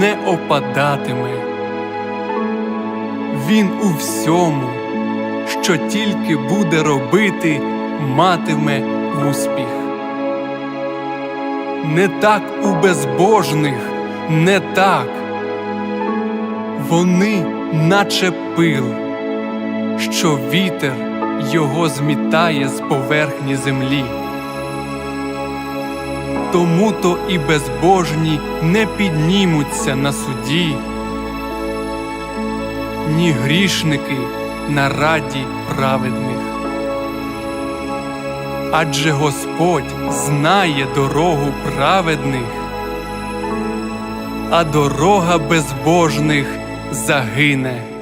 не опадатиме. Він у всьому, що тільки буде робити, матиме успіх. Не так у безбожних, не так. Вони, наче пил, що вітер його змітає з поверхні землі. Тому то і безбожні не піднімуться на суді, ні грішники на раді праведних. Адже Господь знає дорогу праведних, а дорога безбожних загине.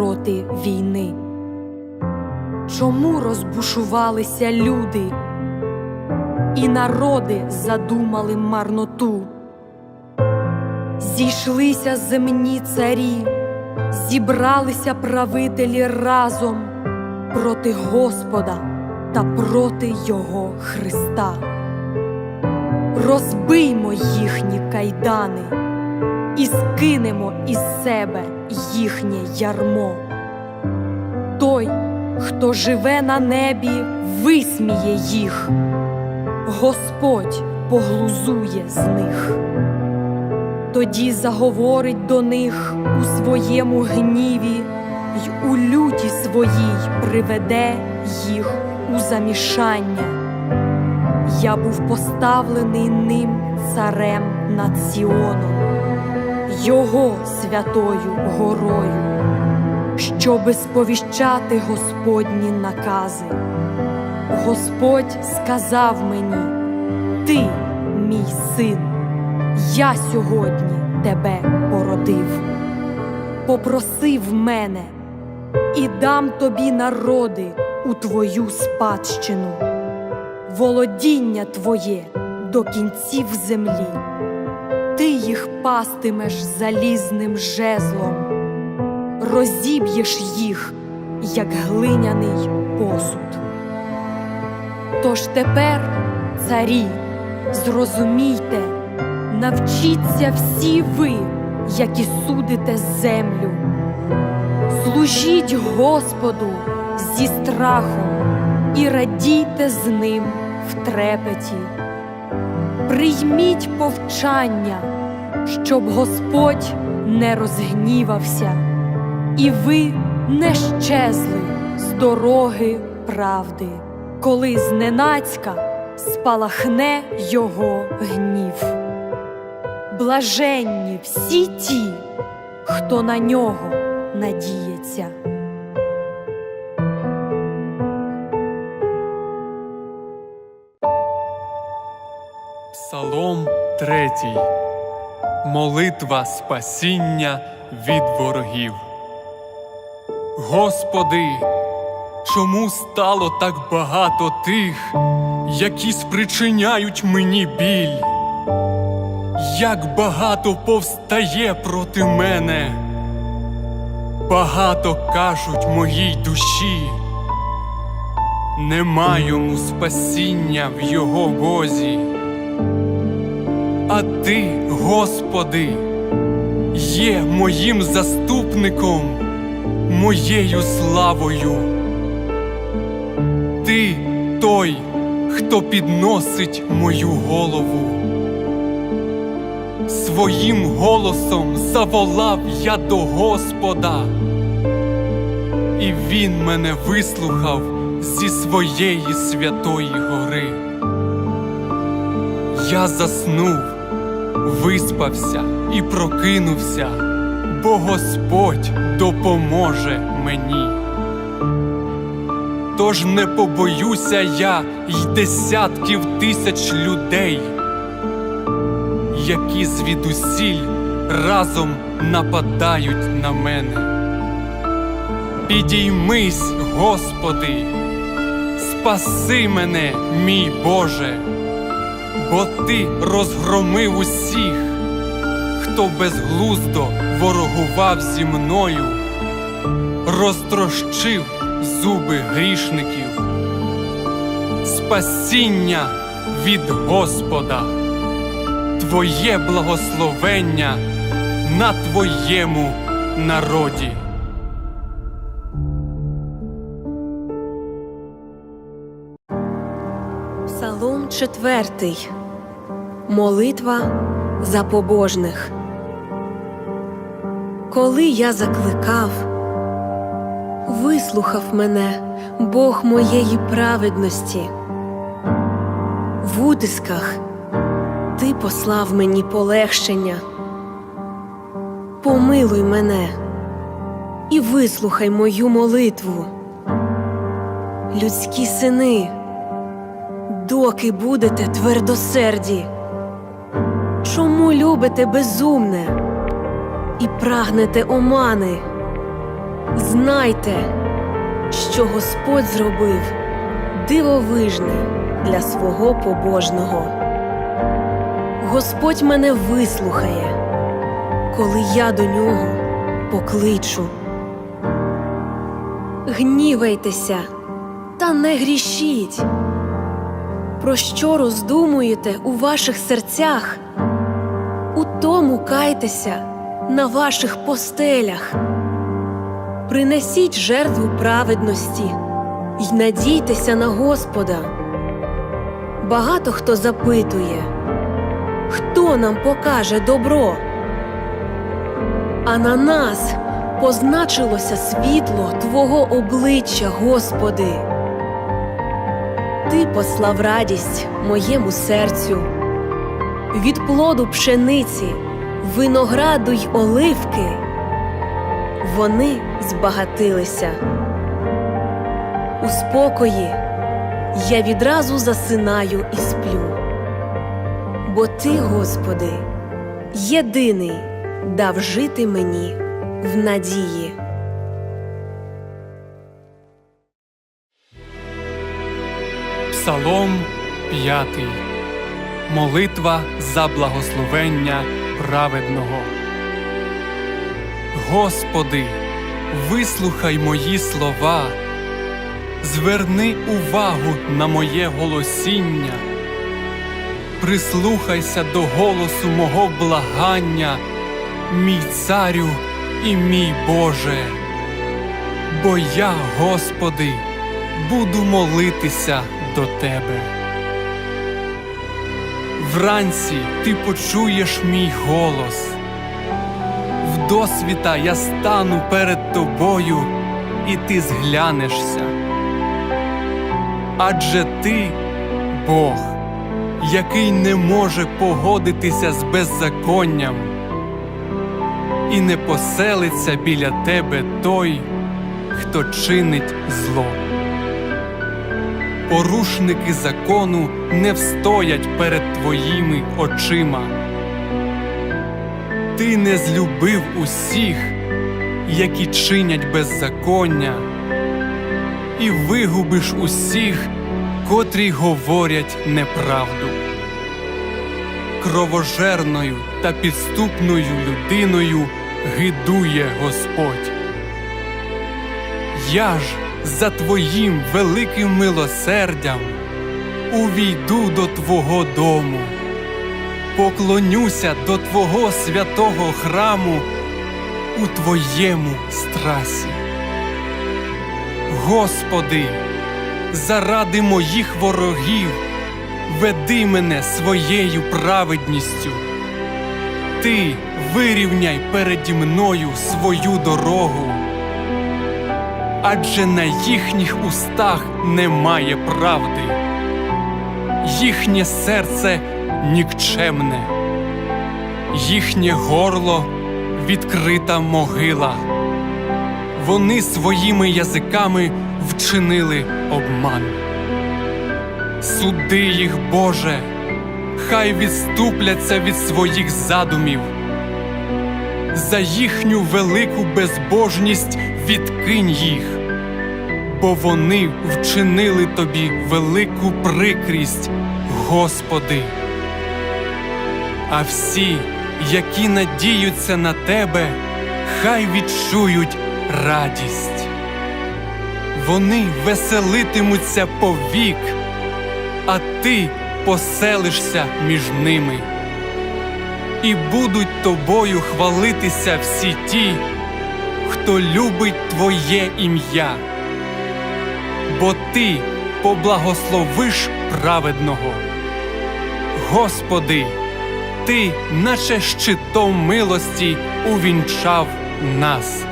Проти війни. Чому розбушувалися люди, і народи задумали марноту? Зійшлися земні царі, зібралися правителі разом проти Господа та проти Його Христа. Розбиймо їхні кайдани і скинемо із себе їхнє ярмо. Той, хто живе на небі, висміє їх, Господь поглузує з них. Тоді заговорить до них у своєму гніві й у люті своїй приведе їх у замішання. Я був поставлений ним царем над Сіоном, його святою горою, щоби сповіщати Господні накази. Господь сказав мені: Ти, мій син, я сьогодні тебе породив. Попросив мене і дам тобі народи у твою спадщину володіння твоє до кінців землі, ти їх пастимеш залізним жезлом, розіб'єш їх, як глиняний посуд. Тож тепер, царі, зрозумійте, навчіться всі ви, які судите землю. Служіть Господу зі страхом і радійте з ним в трепеті. Прийміть повчання, щоб Господь не розгнівався, і ви не щезли з дороги правди, коли зненацька спалахне його гнів. Блаженні всі ті, хто на нього надіється. Псалом третій. Молитва спасіння від ворогів. Господи, чому стало так багато тих, які спричиняють мені біль? Як багато повстає проти мене, багато кажуть моїй душі, нема йому спасіння в його Бозі. Ти, Господи, є моїм заступником, моєю славою. Ти той, хто підносить мою голову. Своїм голосом заволав я до Господа, і Він мене вислухав зі своєї святої гори. Я заснув, виспався і прокинувся, бо Господь допоможе мені. Тож не побоюся я й десятків тисяч людей, які звідусіль разом нападають на мене. Підіймись, Господи, спаси мене, мій Боже, бо Ти розгромив усіх, хто безглуздо ворогував зі мною, розтрощив зуби грішників, спасіння від Господа, Твоє благословення на Твоєму народі. Псалом четвертий. Молитва за побожних. Коли я закликав, вислухав мене Бог моєї праведності. В утисках ти послав мені полегшення. Помилуй мене і вислухай мою молитву. Людські сини доки будете твердосерді? Любите безумне і прагнете омани? Знайте, що Господь зробив дивовижне для свого побожного. Господь мене вислухає, коли я до нього покличу. Гнівайтеся та не грішіть. Про що роздумуєте у ваших серцях? Тому кайтеся на ваших постелях. Принесіть жертву праведності й надійтеся на Господа. Багато хто запитує, хто нам покаже добро? А на нас позначилося світло Твого обличчя, Господи. Ти послав радість моєму серцю, від плоду пшениці, винограду й оливки. Вони збагатилися. У спокої я відразу засинаю і сплю. Бо ти, Господи, єдиний дав жити мені в надії. Псалом 5. Молитва за благословення праведного. Господи, вислухай мої слова, зверни увагу на моє голосіння, прислухайся до голосу мого благання, мій царю і мій Боже. Бо я, Господи, буду молитися до Тебе. Вранці ти почуєш мій голос. В досвіта я стану перед тобою, і ти зглянешся. Адже ти Бог, який не може погодитися з беззаконням, і не поселиться біля тебе той, хто чинить зло. Порушники закону не встоять перед твоїми очима. Ти не злюбив усіх, які чинять беззаконня, і вигубиш усіх, котрі говорять неправду. Кровожерною та підступною людиною гидує Господь. Я ж за Твоїм великим милосердям увійду до Твого дому, поклонюся до Твого святого храму у Твоєму страсі. Господи, заради моїх ворогів веди мене своєю праведністю. Ти вирівняй переді мною свою дорогу адже на їхніх устах немає правди, їхнє серце нікчемне, їхнє горло відкрита могила. Вони своїми язиками вчинили обман. Суди їх, Боже, хай відступляться від своїх задумів. За їхню велику безбожність відкинь їх, бо вони вчинили тобі велику прикрість, Господи. А всі, які надіються на тебе, хай відчують радість. вони веселитимуться повік, а ти поселишся між ними. І будуть тобою хвалитися всі ті, хто любить Твоє ім'я, бо Ти поблагословиш праведного. Господи, Ти, наче щитом милості, увінчав нас.